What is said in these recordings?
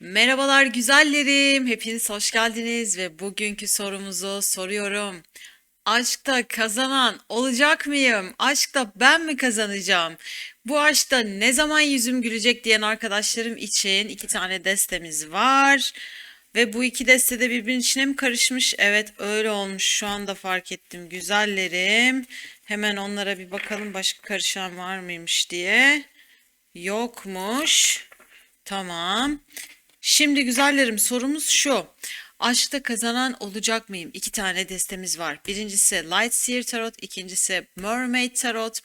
Merhabalar güzellerim. Hepiniz hoş geldiniz ve bugünkü sorumuzu soruyorum. Aşkta kazanan olacak mıyım? Aşkta ben mi kazanacağım? Bu aşkta ne zaman yüzüm gülecek diyen arkadaşlarım için iki tane destemiz var. Ve bu iki deste de birbirinin içine mi karışmış? Evet öyle olmuş. Şu anda fark ettim güzellerim. Hemen onlara bir bakalım başka karışan var mıymış diye. Yokmuş. Tamam. Şimdi güzellerim sorumuz şu. Aşkta kazanan olacak mıyım? İki tane destemiz var. Birincisi Light Seer Tarot, ikincisi Mermaid Tarot.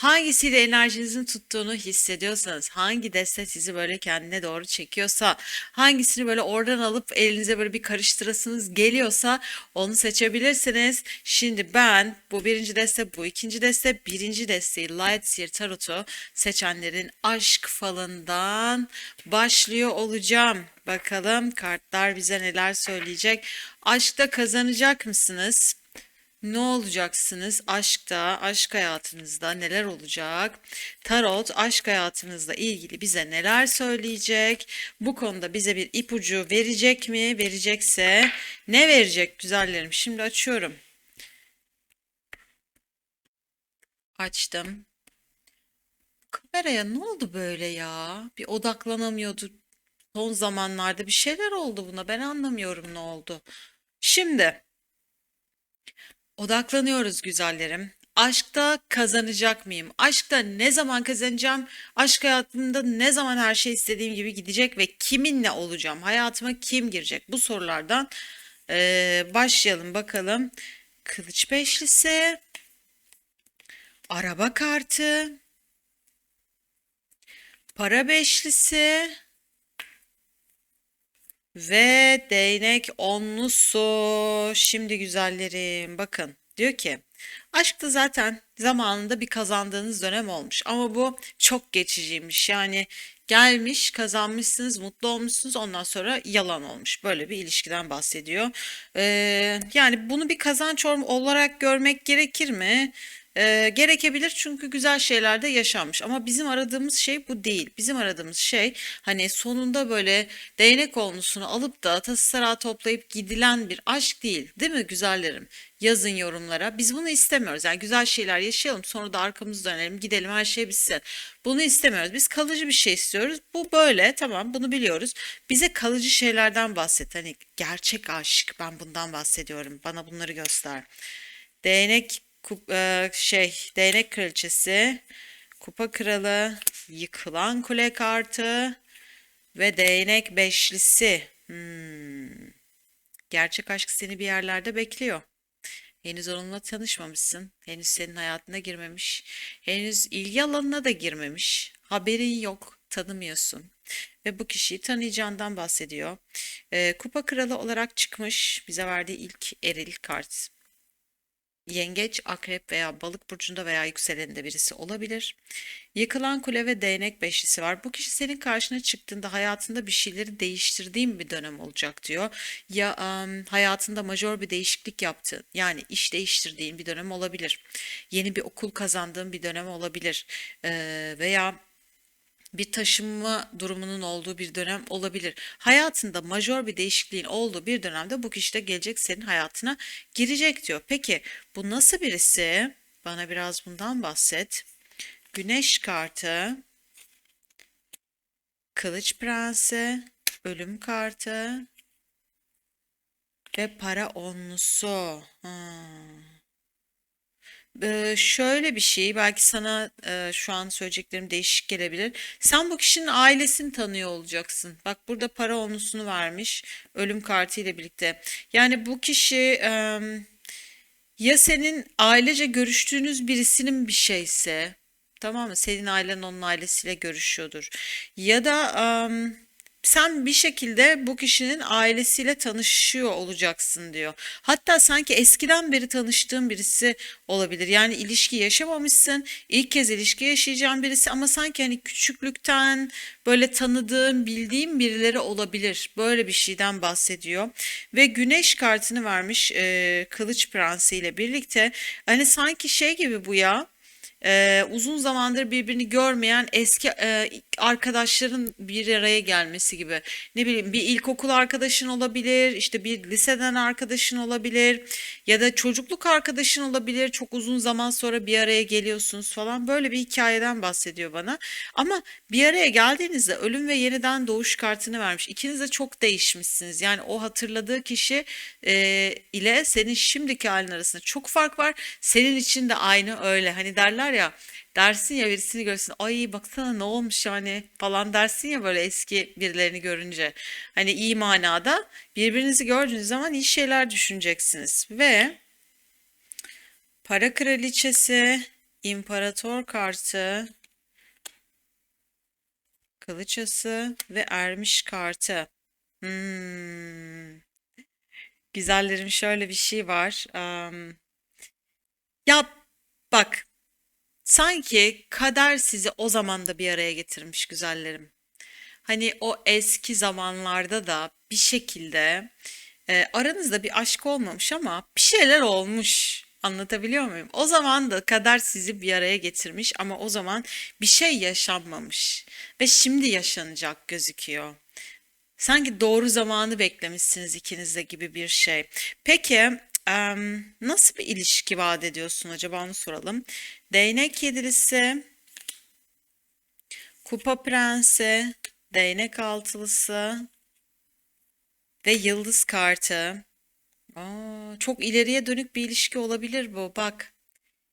Hangisiyle enerjinizin tuttuğunu hissediyorsanız, hangi deste sizi böyle kendine doğru çekiyorsa, hangisini böyle oradan alıp elinize böyle bir karıştırasınız geliyorsa onu seçebilirsiniz. Şimdi ben bu birinci deste, bu ikinci deste, birinci desteği Light Seer Tarot'u seçenlerin aşk falından başlıyor olacağım. Bakalım kartlar bize neler söyleyecek. Aşkta kazanacak mısınız? Ne olacaksınız? Aşkta, aşk hayatınızda neler olacak? Tarot aşk hayatınızla ilgili bize neler söyleyecek? Bu konuda bize bir ipucu verecek mi? Verecekse ne verecek güzellerim? Şimdi açıyorum. Açtım. Kameraya ne oldu böyle ya? Bir odaklanamıyordu. Son zamanlarda bir şeyler oldu buna. Ben anlamıyorum ne oldu. Şimdi odaklanıyoruz güzellerim. Aşkta kazanacak mıyım? Aşkta ne zaman kazanacağım? Aşk hayatımda ne zaman her şey istediğim gibi gidecek ve kiminle olacağım? Hayatıma kim girecek? Bu sorulardan eee, başlayalım bakalım. Kılıç beşlisi, araba kartı, para beşlisi. Ve değnek onlusu. Şimdi güzellerim bakın diyor ki aşkta zaten zamanında bir kazandığınız dönem olmuş ama bu çok geçiciymiş. Yani gelmiş kazanmışsınız mutlu olmuşsunuz ondan sonra yalan olmuş. Böyle bir ilişkiden bahsediyor. Ee, yani bunu bir kazanç olarak görmek gerekir mi? Ee, gerekebilir çünkü güzel şeyler de yaşanmış ama bizim aradığımız şey bu değil. Bizim aradığımız şey hani sonunda böyle değnek olmuşunu alıp da tası toplayıp gidilen bir aşk değil, değil mi güzellerim? Yazın yorumlara. Biz bunu istemiyoruz. Yani güzel şeyler yaşayalım, sonra da arkamızı dönelim, gidelim, her şey bitsin. Bunu istemiyoruz. Biz kalıcı bir şey istiyoruz. Bu böyle, tamam, bunu biliyoruz. Bize kalıcı şeylerden bahset. Hani gerçek aşk, ben bundan bahsediyorum. Bana bunları göster. Değnek kup- e, şey değnek kraliçesi, kupa kralı, yıkılan kule kartı ve değnek beşlisi. Hmm. Gerçek aşk seni bir yerlerde bekliyor. Henüz onunla tanışmamışsın. Henüz senin hayatına girmemiş. Henüz ilgi alanına da girmemiş. Haberin yok, tanımıyorsun. Ve bu kişiyi tanıyacağından bahsediyor. E, kupa kralı olarak çıkmış. Bize verdiği ilk eril kart. Yengeç, akrep veya balık burcunda veya yükseleninde birisi olabilir. Yıkılan kule ve değnek beşlisi var. Bu kişi senin karşına çıktığında hayatında bir şeyleri değiştirdiğin bir dönem olacak diyor. Ya em, hayatında majör bir değişiklik yaptığın yani iş değiştirdiğin bir dönem olabilir. Yeni bir okul kazandığın bir dönem olabilir. Eee, veya bir taşınma durumunun olduğu bir dönem olabilir. Hayatında majör bir değişikliğin olduğu bir dönemde bu kişi de gelecek senin hayatına girecek diyor. Peki bu nasıl birisi? Bana biraz bundan bahset. Güneş kartı, Kılıç Prensi, Ölüm kartı ve para onlusu. Hmm. Ee, şöyle bir şey belki sana e, şu an söyleyeceklerim değişik gelebilir. Sen bu kişinin ailesini tanıyor olacaksın. Bak burada para onlusunu vermiş ölüm kartı ile birlikte. Yani bu kişi em, ya senin ailece görüştüğünüz birisinin bir şeyse tamam mı? Senin ailen onun ailesiyle görüşüyordur. Ya da em, sen bir şekilde bu kişinin ailesiyle tanışıyor olacaksın diyor. Hatta sanki eskiden beri tanıştığın birisi olabilir. Yani ilişki yaşamamışsın. ilk kez ilişki yaşayacağın birisi ama sanki hani küçüklükten böyle tanıdığın, bildiğin birileri olabilir. Böyle bir şeyden bahsediyor. Ve Güneş kartını vermiş e, Kılıç Prensi ile birlikte. Hani sanki şey gibi bu ya. Ee, uzun zamandır birbirini görmeyen eski e, arkadaşların bir araya gelmesi gibi. Ne bileyim bir ilkokul arkadaşın olabilir, işte bir liseden arkadaşın olabilir ya da çocukluk arkadaşın olabilir. Çok uzun zaman sonra bir araya geliyorsunuz falan. Böyle bir hikayeden bahsediyor bana. Ama bir araya geldiğinizde ölüm ve yeniden doğuş kartını vermiş. İkiniz de çok değişmişsiniz. Yani o hatırladığı kişi e, ile senin şimdiki halin arasında çok fark var. Senin için de aynı öyle. Hani derler ya dersin ya birisini görsün ay baksana ne olmuş yani falan dersin ya böyle eski birilerini görünce. Hani iyi manada birbirinizi gördüğünüz zaman iyi şeyler düşüneceksiniz. Ve para kraliçesi, imparator kartı, kılıç ası ve ermiş kartı. Hmm. Güzellerim şöyle bir şey var. Am, ya bak sanki kader sizi o zaman da bir araya getirmiş güzellerim. Hani o eski zamanlarda da bir şekilde e, aranızda bir aşk olmamış ama bir şeyler olmuş. Anlatabiliyor muyum? O zaman da kader sizi bir araya getirmiş ama o zaman bir şey yaşanmamış ve şimdi yaşanacak gözüküyor. Sanki doğru zamanı beklemişsiniz ikiniz de gibi bir şey. Peki nasıl bir ilişki vaat ediyorsun acaba onu soralım. Değnek yedilisi, kupa prensi, değnek altılısı ve yıldız kartı. Aa, çok ileriye dönük bir ilişki olabilir bu. Bak.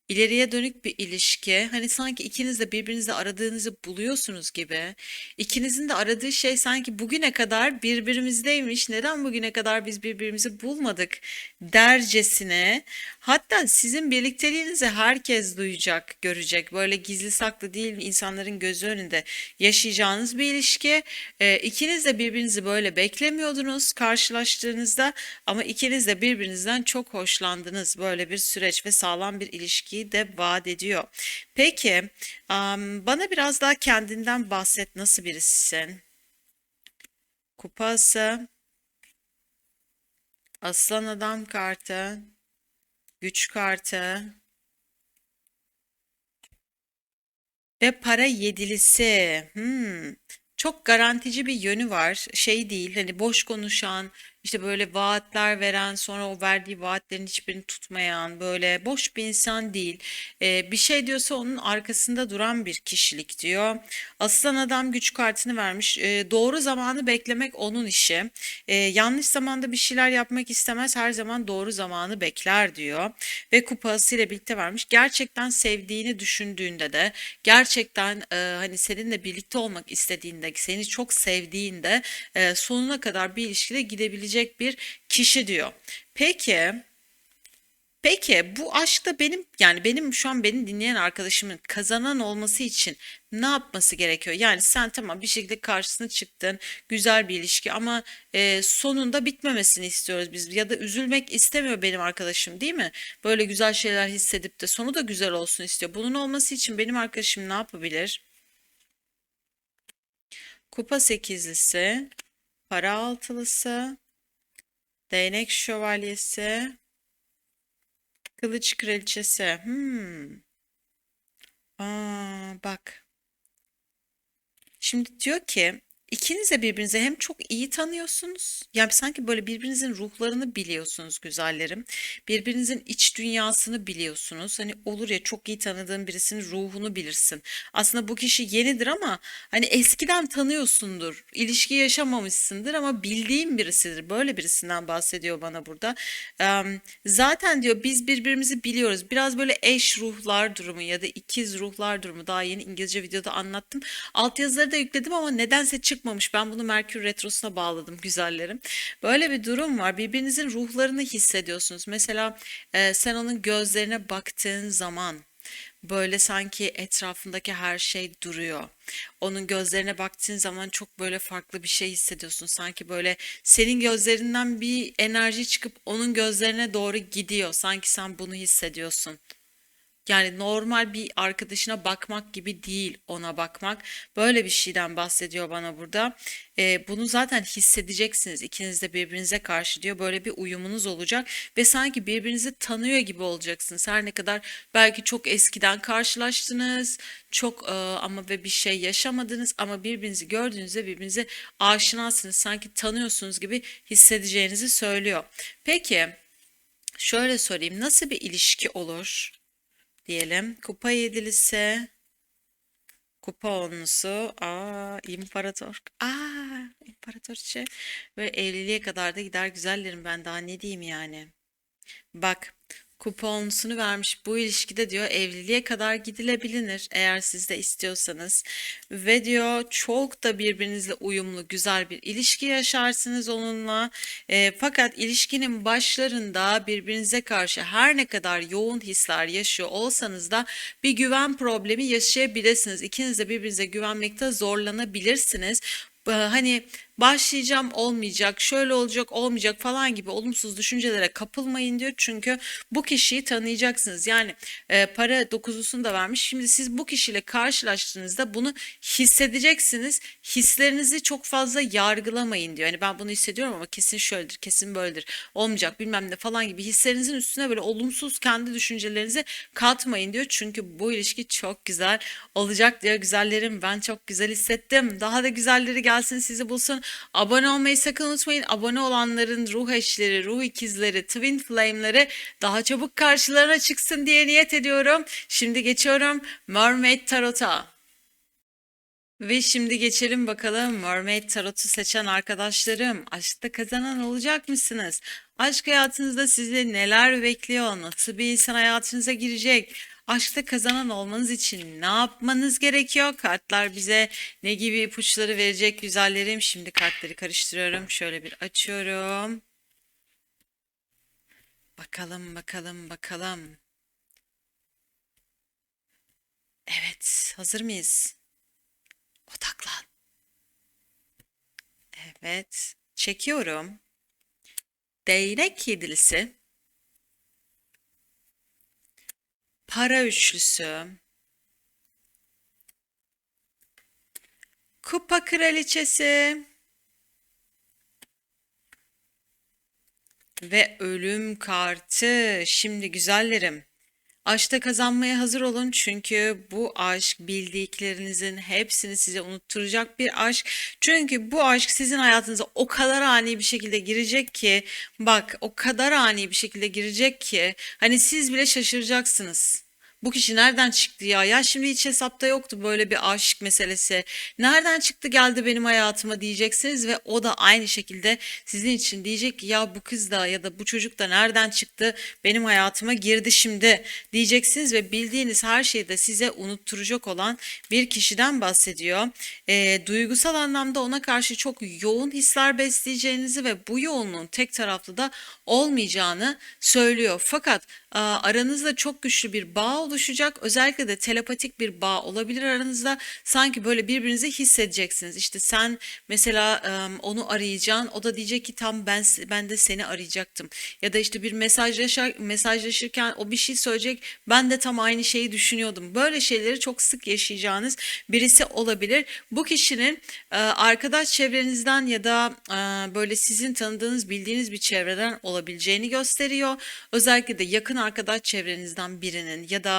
İleriye dönük bir ilişki. Hani sanki ikiniz de birbirinizi aradığınızı buluyorsunuz gibi. İkinizin de aradığı şey sanki bugüne kadar birbirimizdeymiş. Neden bugüne kadar biz birbirimizi bulmadık dercesine. Hatta sizin birlikteliğinizi herkes duyacak, görecek. Böyle gizli saklı değil, insanların gözü önünde yaşayacağınız bir ilişki. Ee, ikiniz de birbirinizi böyle beklemiyordunuz karşılaştığınızda ama ikiniz de birbirinizden çok hoşlandınız. Böyle bir süreç ve sağlam bir ilişkiyi de vaat ediyor. Peki, bana biraz daha kendinden bahset. Nasıl birisin? Kupası, Aslan Adam kartı, Güç kartı ve para yedilisi. Hmm. Çok garantici bir yönü var. Şey değil, hani boş konuşan, işte böyle vaatler veren, sonra o verdiği vaatlerin hiçbirini tutmayan, böyle boş bir insan değil. Ee, bir şey diyorsa onun arkasında duran bir kişilik diyor. Aslan adam güç kartını vermiş. Ee, doğru zamanı beklemek onun işi. Ee, yanlış zamanda bir şeyler yapmak istemez, her zaman doğru zamanı bekler diyor. Ve kupasıyla birlikte vermiş. Gerçekten sevdiğini düşündüğünde de, gerçekten e, hani seninle birlikte olmak istediğinde, seni çok sevdiğinde e, sonuna kadar bir ilişkide gidebilecek bir kişi diyor. Peki, peki bu aşkta benim yani benim şu an beni dinleyen arkadaşımın kazanan olması için ne yapması gerekiyor? Yani sen tamam bir şekilde karşısına çıktın, güzel bir ilişki ama e, sonunda bitmemesini istiyoruz biz ya da üzülmek istemiyor benim arkadaşım değil mi? Böyle güzel şeyler hissedip de sonu da güzel olsun istiyor. Bunun olması için benim arkadaşım ne yapabilir? Kupa sekizlisi, para altılısı, değnek şövalyesi, kılıç kraliçesi. Hmm. Aa, bak. Şimdi diyor ki ikiniz de birbirinizi hem çok iyi tanıyorsunuz. Yani sanki böyle birbirinizin ruhlarını biliyorsunuz güzellerim. Birbirinizin iç dünyasını biliyorsunuz. Hani olur ya çok iyi tanıdığın birisinin ruhunu bilirsin. Aslında bu kişi yenidir ama hani eskiden tanıyorsundur. İlişki yaşamamışsındır ama bildiğin birisidir. Böyle birisinden bahsediyor bana burada. Zaten diyor biz birbirimizi biliyoruz. Biraz böyle eş ruhlar durumu ya da ikiz ruhlar durumu. Daha yeni İngilizce videoda anlattım. Altyazıları da yükledim ama nedense çıkmamış. Ben bunu Merkür Retrosu'na bağladım güzellerim. Böyle bir durum var. Birbirinizin ruhlarını hissediyorsunuz. Mesela e, sen onun gözlerine baktığın zaman böyle sanki etrafındaki her şey duruyor. Onun gözlerine baktığın zaman çok böyle farklı bir şey hissediyorsun. Sanki böyle senin gözlerinden bir enerji çıkıp onun gözlerine doğru gidiyor. Sanki sen bunu hissediyorsun. Yani normal bir arkadaşına bakmak gibi değil ona bakmak. Böyle bir şeyden bahsediyor bana burada. Ee, bunu zaten hissedeceksiniz ikiniz de birbirinize karşı diyor. Böyle bir uyumunuz olacak ve sanki birbirinizi tanıyor gibi olacaksınız. Her ne kadar belki çok eskiden karşılaştınız, çok e, ama ve bir şey yaşamadınız ama birbirinizi gördüğünüzde birbirinize aşinasınız. Sanki tanıyorsunuz gibi hissedeceğinizi söylüyor. Peki şöyle sorayım nasıl bir ilişki olur? Diyelim. Kupa yedilisi, kupa onlusu, aa imparator, aa imparatoriçe ve evliliğe kadar da gider güzellerim ben daha ne diyeyim yani. Bak kuponlusunu vermiş. Bu ilişkide diyor evliliğe kadar gidilebilir eğer siz de istiyorsanız. Ve diyor çok da birbirinizle uyumlu güzel bir ilişki yaşarsınız onunla. E, fakat ilişkinin başlarında birbirinize karşı her ne kadar yoğun hisler yaşıyor olsanız da bir güven problemi yaşayabilirsiniz. İkiniz de birbirinize güvenmekte zorlanabilirsiniz. Hani başlayacağım olmayacak, şöyle olacak olmayacak falan gibi olumsuz düşüncelere kapılmayın diyor. Çünkü bu kişiyi tanıyacaksınız. Yani e, para dokuzusunu da vermiş. Şimdi siz bu kişiyle karşılaştığınızda bunu hissedeceksiniz. Hislerinizi çok fazla yargılamayın diyor. Yani ben bunu hissediyorum ama kesin şöyledir, kesin böyledir, olmayacak bilmem ne falan gibi hislerinizin üstüne böyle olumsuz kendi düşüncelerinizi katmayın diyor. Çünkü bu ilişki çok güzel olacak diyor. Güzellerim ben çok güzel hissettim. Daha da güzelleri gelsin sizi bulsun. Abone olmayı sakın unutmayın. Abone olanların ruh eşleri, ruh ikizleri, twin flame'leri daha çabuk karşılarına çıksın diye niyet ediyorum. Şimdi geçiyorum Mermaid Tarot'a. Ve şimdi geçelim bakalım Mermaid Tarot'u seçen arkadaşlarım. Aşkta kazanan olacak mısınız? Aşk hayatınızda sizi neler bekliyor? Nasıl bir insan hayatınıza girecek? Aşkta kazanan olmanız için ne yapmanız gerekiyor? Kartlar bize ne gibi ipuçları verecek güzellerim? Şimdi kartları karıştırıyorum. Şöyle bir açıyorum. Bakalım, bakalım, bakalım. Evet, hazır mıyız? Odaklan. Evet, çekiyorum. Değnek yedilisi, para üçlüsü, kupa kraliçesi ve ölüm kartı. Şimdi güzellerim. Aşkta kazanmaya hazır olun çünkü bu aşk bildiklerinizin hepsini size unutturacak bir aşk. Çünkü bu aşk sizin hayatınıza o kadar ani bir şekilde girecek ki bak o kadar ani bir şekilde girecek ki hani siz bile şaşıracaksınız. Bu kişi nereden çıktı ya? Ya şimdi hiç hesapta yoktu böyle bir aşk meselesi. Nereden çıktı geldi benim hayatıma diyeceksiniz ve o da aynı şekilde sizin için diyecek ki ya bu kız da ya da bu çocuk da nereden çıktı benim hayatıma girdi şimdi diyeceksiniz ve bildiğiniz her şeyi de size unutturacak olan bir kişiden bahsediyor. Eee, duygusal anlamda ona karşı çok yoğun hisler besleyeceğinizi ve bu yoğunluğun tek taraflı da olmayacağını söylüyor. Fakat Aranızda çok güçlü bir bağ oluşacak. Özellikle de telepatik bir bağ olabilir aranızda. Sanki böyle birbirinizi hissedeceksiniz. İşte sen mesela onu arayacaksın. O da diyecek ki tam ben ben de seni arayacaktım. Ya da işte bir mesajlaşır, mesajlaşırken o bir şey söyleyecek. Ben de tam aynı şeyi düşünüyordum. Böyle şeyleri çok sık yaşayacağınız birisi olabilir. Bu kişinin arkadaş çevrenizden ya da böyle sizin tanıdığınız, bildiğiniz bir çevreden olabileceğini gösteriyor. Özellikle de yakın arkadaş çevrenizden birinin ya da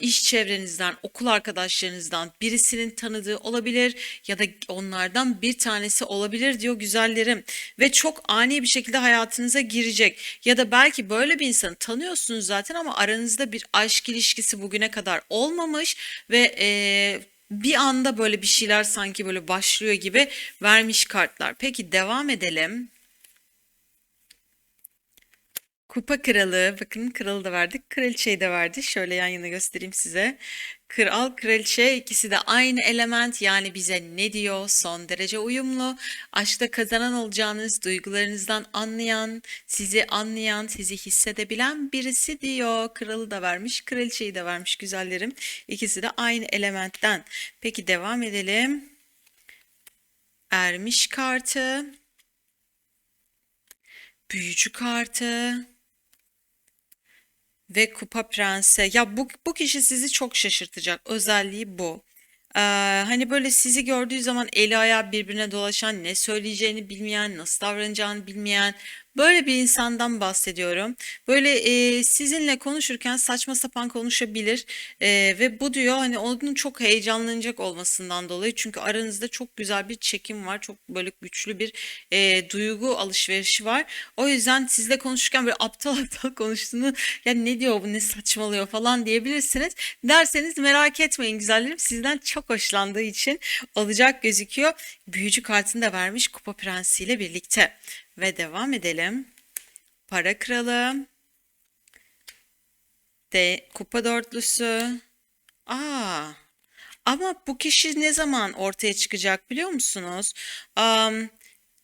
iş çevrenizden, okul arkadaşlarınızdan birisinin tanıdığı olabilir ya da onlardan bir tanesi olabilir diyor güzellerim ve çok ani bir şekilde hayatınıza girecek ya da belki böyle bir insanı tanıyorsunuz zaten ama aranızda bir aşk ilişkisi bugüne kadar olmamış ve eee, bir anda böyle bir şeyler sanki böyle başlıyor gibi vermiş kartlar. Peki devam edelim. Kupa kralı, bakın kralı da verdik, kraliçeyi de verdi. Şöyle yan yana göstereyim size. Kral, kraliçe ikisi de aynı element yani bize ne diyor? Son derece uyumlu. Aşkta kazanan olacağınız, duygularınızdan anlayan, sizi anlayan, sizi hissedebilen birisi diyor. Kralı da vermiş, kraliçeyi de vermiş güzellerim. İkisi de aynı elementten. Peki devam edelim. Ermiş kartı, büyücü kartı ve Kupa Prensi. Ya bu, bu kişi sizi çok şaşırtacak. Özelliği bu. Ee, hani böyle sizi gördüğü zaman eli ayağı birbirine dolaşan, ne söyleyeceğini bilmeyen, nasıl davranacağını bilmeyen böyle bir insandan bahsediyorum. Böyle e, sizinle konuşurken saçma sapan konuşabilir E, ve bu diyor hani onun çok heyecanlanacak olmasından dolayı çünkü aranızda çok güzel bir çekim var, çok böyle güçlü bir e, duygu alışverişi var. O yüzden sizle konuşurken böyle aptal aptal konuştuğunu ya ne diyor bu ne saçmalıyor falan diyebilirsiniz. Derseniz merak etmeyin güzellerim sizden çok hoşlandığı için olacak gözüküyor. Büyücü kartını da vermiş Kupa Prensi ile birlikte. Ve devam edelim. Para Kralı. De Kupa Dörtlüsü. Aa, ama bu kişi ne zaman ortaya çıkacak biliyor musunuz? Am,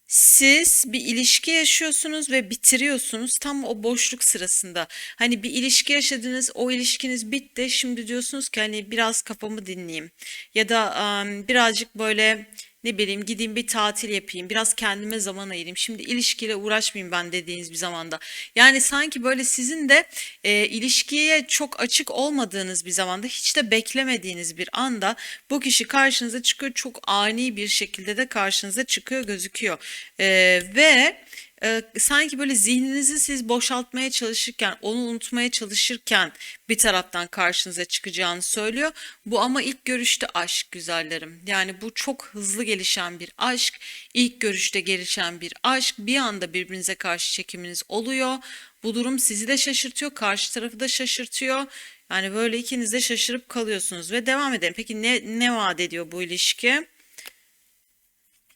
siz bir ilişki yaşıyorsunuz ve bitiriyorsunuz tam o boşluk sırasında. Hani bir ilişki yaşadınız, o ilişkiniz bitti. Şimdi diyorsunuz ki hani biraz kafamı dinleyeyim. Ya da am, birazcık böyle ne bileyim gideyim bir tatil yapayım, biraz kendime zaman ayırayım. Şimdi ilişkiyle uğraşmayayım ben dediğiniz bir zamanda. Yani sanki böyle sizin de e, ilişkiye çok açık olmadığınız bir zamanda, hiç de beklemediğiniz bir anda bu kişi karşınıza çıkıyor. Çok ani bir şekilde de karşınıza çıkıyor gözüküyor. E, ve e, sanki böyle zihninizi siz boşaltmaya çalışırken, onu unutmaya çalışırken bir taraftan karşınıza çıkacağını söylüyor. Bu ama ilk görüşte aşk güzellerim. Yani bu çok hızlı gelişen bir aşk, ilk görüşte gelişen bir aşk. Bir anda birbirinize karşı çekiminiz oluyor. Bu durum sizi de şaşırtıyor, karşı tarafı da şaşırtıyor. Yani böyle ikiniz de şaşırıp kalıyorsunuz ve devam edelim. Peki ne ne vaat ediyor bu ilişki?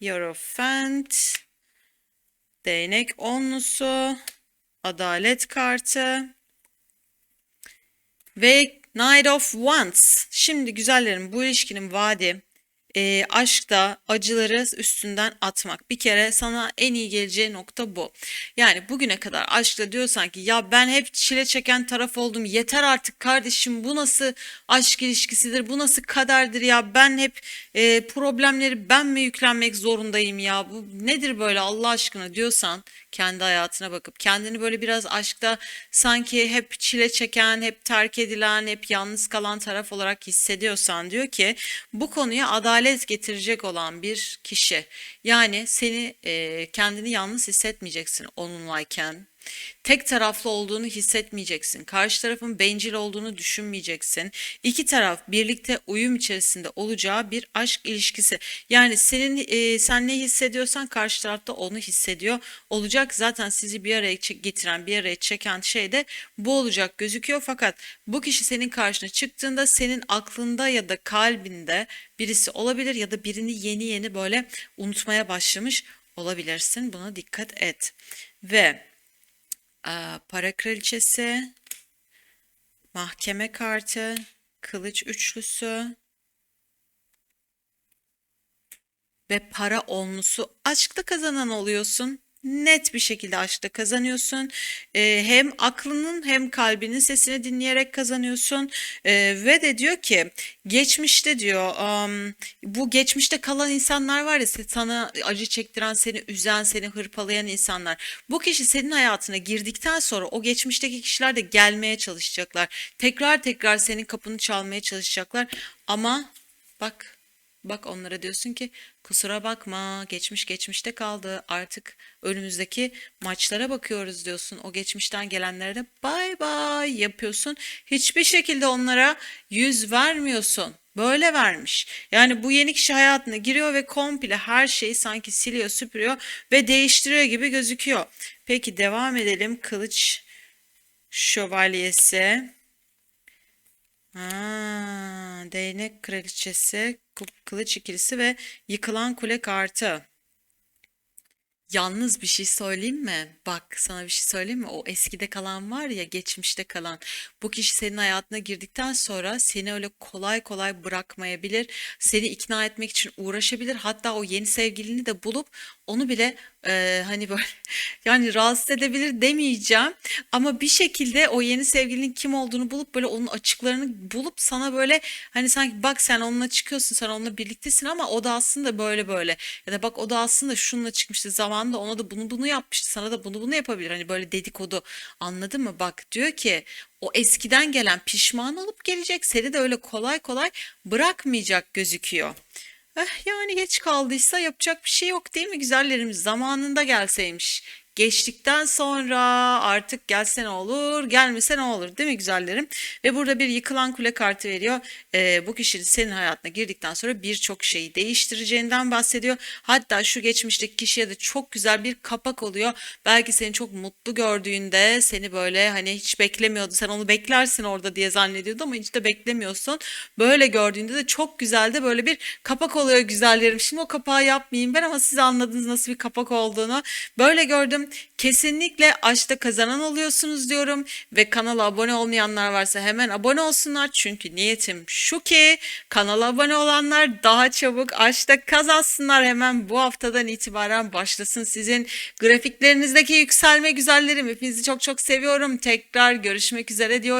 Hierophant. Değnek onlusu, adalet kartı ve Knight of Wands. Şimdi güzellerim bu ilişkinin vaadi e, aşkta acıları üstünden atmak. Bir kere sana en iyi geleceği nokta bu. Yani bugüne kadar aşkta diyorsan ki ya ben hep çile çeken taraf oldum. Yeter artık kardeşim bu nasıl aşk ilişkisidir? Bu nasıl kaderdir ya? Ben hep e, problemleri ben mi yüklenmek zorundayım ya? Bu nedir böyle Allah aşkına diyorsan kendi hayatına bakıp kendini böyle biraz aşkta sanki hep çile çeken, hep terk edilen, hep yalnız kalan taraf olarak hissediyorsan diyor ki bu konuya adalet getirecek olan bir kişi. Yani seni e, kendini yalnız hissetmeyeceksin onunlayken. Tek taraflı olduğunu hissetmeyeceksin. Karşı tarafın bencil olduğunu düşünmeyeceksin. İki taraf birlikte uyum içerisinde olacağı bir aşk ilişkisi. Yani senin e, sen ne hissediyorsan karşı tarafta onu hissediyor olacak. Zaten sizi bir araya getiren, bir araya çeken şey de bu olacak gözüküyor. Fakat bu kişi senin karşına çıktığında senin aklında ya da kalbinde birisi olabilir ya da birini yeni yeni böyle unutmaya başlamış olabilirsin. Buna dikkat et. Ve para kraliçesi, mahkeme kartı, kılıç üçlüsü ve para onlusu. Aşkta kazanan oluyorsun net bir şekilde aşkta kazanıyorsun. Ee, hem aklının hem kalbinin sesini dinleyerek kazanıyorsun. Ee, ve de diyor ki geçmişte diyor um, bu geçmişte kalan insanlar var ya sana acı çektiren, seni üzen, seni hırpalayan insanlar. Bu kişi senin hayatına girdikten sonra o geçmişteki kişiler de gelmeye çalışacaklar. Tekrar tekrar senin kapını çalmaya çalışacaklar. Ama bak Bak onlara diyorsun ki kusura bakma geçmiş geçmişte kaldı artık önümüzdeki maçlara bakıyoruz diyorsun. O geçmişten gelenlere de bay bay yapıyorsun. Hiçbir şekilde onlara yüz vermiyorsun. Böyle vermiş. Yani bu yeni kişi hayatına giriyor ve komple her şeyi sanki siliyor, süpürüyor ve değiştiriyor gibi gözüküyor. Peki devam edelim. Kılıç şövalyesi. Ha, değnek kraliçesi, kılıç ikilisi ve yıkılan kule kartı. Yalnız bir şey söyleyeyim mi? Bak sana bir şey söyleyeyim mi? O eskide kalan var ya, geçmişte kalan. Bu kişi senin hayatına girdikten sonra seni öyle kolay kolay bırakmayabilir. Seni ikna etmek için uğraşabilir. Hatta o yeni sevgilini de bulup onu bile e, hani böyle yani rahatsız edebilir demeyeceğim ama bir şekilde o yeni sevgilinin kim olduğunu bulup böyle onun açıklarını bulup sana böyle hani sanki bak sen onunla çıkıyorsun sen onunla birliktesin ama o da aslında böyle böyle ya da bak o da aslında şununla çıkmıştı zamanında ona da bunu bunu yapmıştı sana da bunu bunu yapabilir hani böyle dedikodu anladın mı bak diyor ki o eskiden gelen pişman olup gelecek seni de öyle kolay kolay bırakmayacak gözüküyor. Eh, yani geç kaldıysa yapacak bir şey yok değil mi güzellerimiz? Zamanında gelseymiş. Geçtikten sonra artık gelse ne olur, gelmese ne olur değil mi güzellerim? Ve burada bir yıkılan kule kartı veriyor. Ee, bu kişinin senin hayatına girdikten sonra birçok şeyi değiştireceğinden bahsediyor. Hatta şu geçmişteki kişiye de çok güzel bir kapak oluyor. Belki seni çok mutlu gördüğünde seni böyle hani hiç beklemiyordu. Sen onu beklersin orada diye zannediyordu ama hiç de beklemiyorsun. Böyle gördüğünde de çok güzel de böyle bir kapak oluyor güzellerim. Şimdi o kapağı yapmayayım ben ama siz anladınız nasıl bir kapak olduğunu. Böyle gördüm. Kesinlikle aşkta kazanan oluyorsunuz diyorum ve kanala abone olmayanlar varsa hemen abone olsunlar. Çünkü niyetim şu ki kanala abone olanlar daha çabuk aşkta kazansınlar. Hemen bu haftadan itibaren başlasın sizin grafiklerinizdeki yükselme güzellerim. Hepinizi çok çok seviyorum. Tekrar görüşmek üzere diyorum.